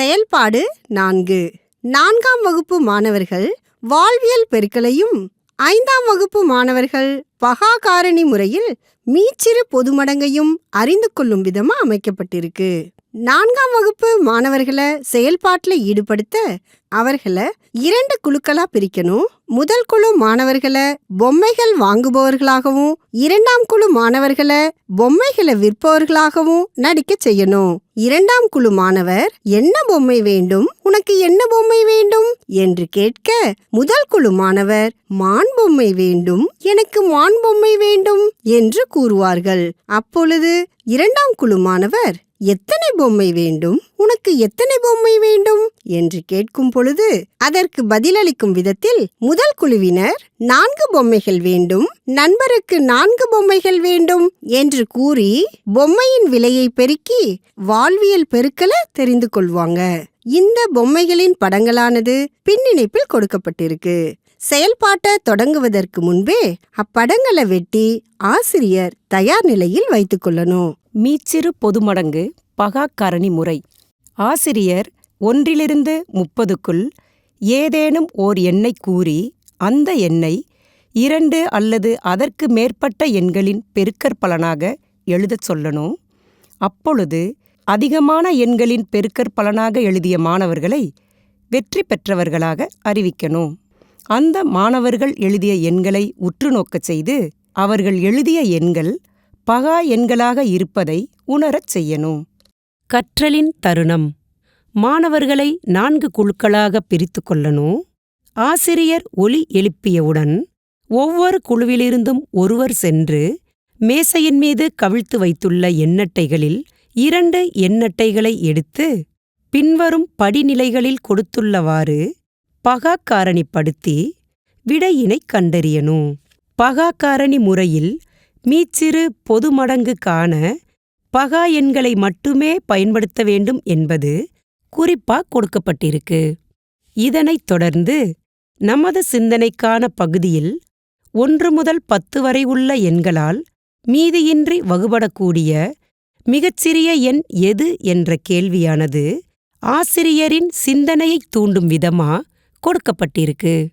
செயல்பாடு நான்கு. நான்காம் வகுப்பு மாணவர்கள் வாழ்வியல் பெருக்கலையும் ஐந்தாம் வகுப்பு மாணவர்கள் பகாகாரணி முறையில் மீச்சிறு பொதுமடங்கையும் அறிந்து கொள்ளும் விதமா அமைக்கப்பட்டிருக்கு. நான்காம் வகுப்பு மாணவர்களை செயல்பாட்டுல ஈடுபடுத்த அவர்களை இரண்டு குழுக்களா பிரிக்கணும். முதல் குழு மாணவர்களை பொம்மைகள் வாங்குபவர்களாகவும் இரண்டாம் குழு மாணவர்களை பொம்மைகளை விற்பவர்களாகவும் நடிக்க செய்யணும். இரண்டாம் குழு மாணவர் என்ன பொம்மை வேண்டும்? உனக்கு என்ன பொம்மை வேண்டும்? என்று கேட்க முதல் குழு மாணவர் மான் பொம்மை வேண்டும்? எனக்கு மான் பொம்மை வேண்டும் என்று கூறுவார்கள். அப்பொழுது இரண்டாம் குழு மாணவர் எத்தனை பொம்மை வேண்டும்? உனக்கு எத்தனை பொம்மை வேண்டும்? என்று கேட்கும் பொழுது அதற்கு பதிலளிக்கும் விதத்தில் முதல் குழுவினர் நான்கு பொம்மைகள் வேண்டும். நண்பருக்கு நான்கு பொம்மைகள் வேண்டும் என்று கூறி பொம்மையின் விலையை பெருக்கி வாழ்வியல் பெருக்கல தெரிந்து கொள்வாங்க. இந்த பொம்மைகளின் படங்களானது பின்னிணைப்பில் கொடுக்கப்பட்டிருக்கு. செயல்பாட்டை தொடங்குவதற்கு முன்பே அப்படங்களை வெட்டி ஆசிரியர் தயார் நிலையில் வைத்துக்கொள்ளணும் மீச்சிறு பொதுமடங்கு பகாக்கரணி முறை. ஆசிரியர் ஒன்றிலிருந்து முப்பதுக்குள் ஏதேனும் ஓர் எண்ணை கூறி அந்த எண்ணை இரண்டு அல்லது அதற்கு மேற்பட்ட எண்களின் பெருக்கற்பலனாக எழுதச் சொல்லணும். அப்பொழுது அதிகமான எண்களின் பெருக்கற்பலனாக எழுதிய மாணவர்களை வெற்றி பெற்றவர்களாக அறிவிக்கணும். அந்த மாணவர்கள் எழுதிய எண்களை உற்று நோக்கச் செய்து அவர்கள் எழுதிய எண்கள் பகா எண்களாக இருப்பதை உணரச் செய்யணும். கற்றலின் தருணம். மாணவர்களை நான்கு குழுக்களாக பிரித்து கொள்ளணும். ஆசிரியர் ஒலி எழுப்பியவுடன் ஒவ்வொரு குழுவிலிருந்தும் ஒருவர் சென்று மேசையின் மீது கவிழ்த்து வைத்துள்ள எண்ணட்டைகளில் இரண்டு எண்ணட்டைகளை எடுத்து பின்வரும் படிநிலைகளில் கொடுத்துள்ளவாறு பகாக்காரணிப்படுத்தி விடையினைக் கண்டறியணும். பகாக்காரணி முறையில் மீச்சிறு பொதுமடங்குக்கான பகா எண்களை மட்டுமே பயன்படுத்த வேண்டும் என்பது குறிப்பாக கொடுக்கப்பட்டிருக்கு. இதனைத் தொடர்ந்து நமது சிந்தனைக்கான பகுதியில் ஒன்று முதல் பத்து வரை உள்ள எண்களால் மீதியின்றி வகுபடக்கூடிய மிகச்சிறிய எண் எது என்ற கேள்வியானது ஆசிரியரின் சிந்தனையைத் தூண்டும் விதமா கொடுக்கப்பட்டிருக்கு.